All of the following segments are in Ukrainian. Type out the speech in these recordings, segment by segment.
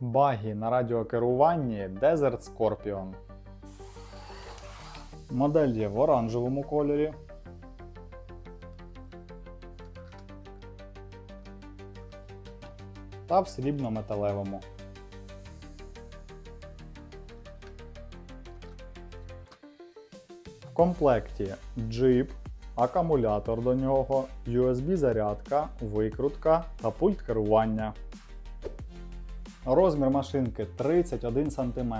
Багі на радіокеруванні Desert Scorpion. Модель є в оранжевому кольорі. Та в срібно-металевому. В комплекті джип, акумулятор до нього, USB-зарядка, викрутка та пульт керування. Розмір машинки 31 см,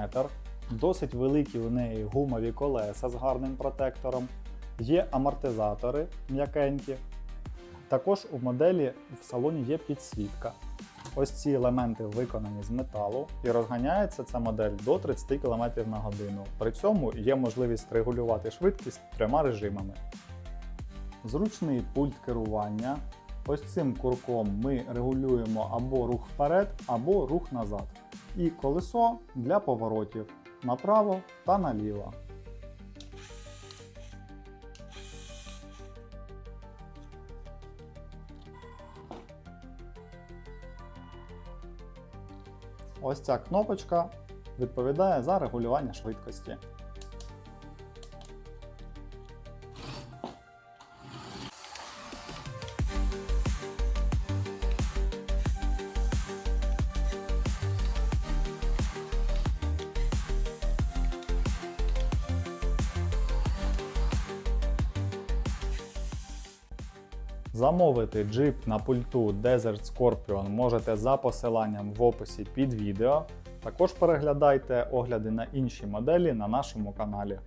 досить великі у неї гумові колеса з гарним протектором, є амортизатори м'якенькі. Також у моделі в салоні є підсвітка. Ось ці елементи виконані з металу і розганяється ця модель до 30 км на годину. При цьому є можливість регулювати швидкість трьома режимами. Зручний пульт керування. Ось цим курком ми регулюємо або рух вперед, або рух назад. І колесо для поворотів направо та наліво. Ось ця кнопочка відповідає за регулювання швидкості. Замовити джип на пульту Desert Scorpion можете за посиланням в описі під відео. Також переглядайте огляди на інші моделі на нашому каналі.